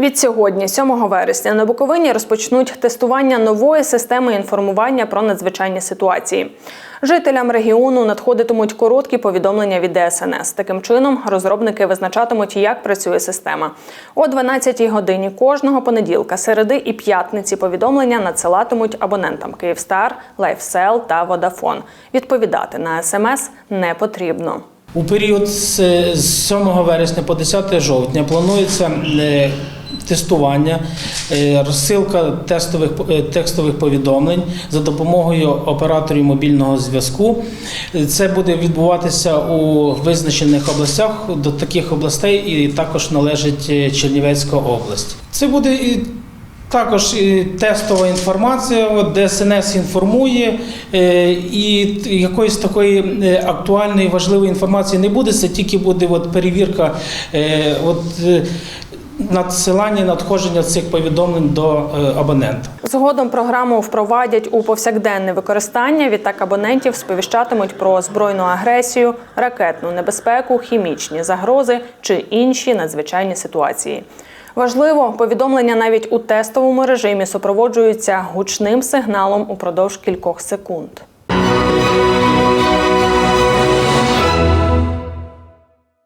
Від сьогодні, 7 вересня, на Буковині розпочнуть тестування нової системи інформування про надзвичайні ситуації. Жителям регіону надходитимуть короткі повідомлення від ДСНС. Таким чином, розробники визначатимуть, як працює система. О 12-й годині кожного понеділка, середи і п'ятниці повідомлення надсилатимуть абонентам Київстар, Лайфсел та Водафон. Відповідати на смс не потрібно. У період з з 7 вересня по 10 жовтня планується е, тестування, е, розсилка тестових е, текстових повідомлень за допомогою операторів мобільного зв'язку. Це буде відбуватися у визначених областях. До таких областей і також належить е, Чернівецька область. Це буде і також тестова інформація, ДСНС інформує, і якоїсь такої актуальної важливої інформації не буде. Це тільки буде от перевірка от, надсилання, надходження цих повідомлень до е, абонента. Згодом програму впровадять у повсякденне використання. Відтак абонентів сповіщатимуть про збройну агресію, ракетну небезпеку, хімічні загрози чи інші надзвичайні ситуації. Важливо, повідомлення навіть у тестовому режимі супроводжуються гучним сигналом упродовж кількох секунд.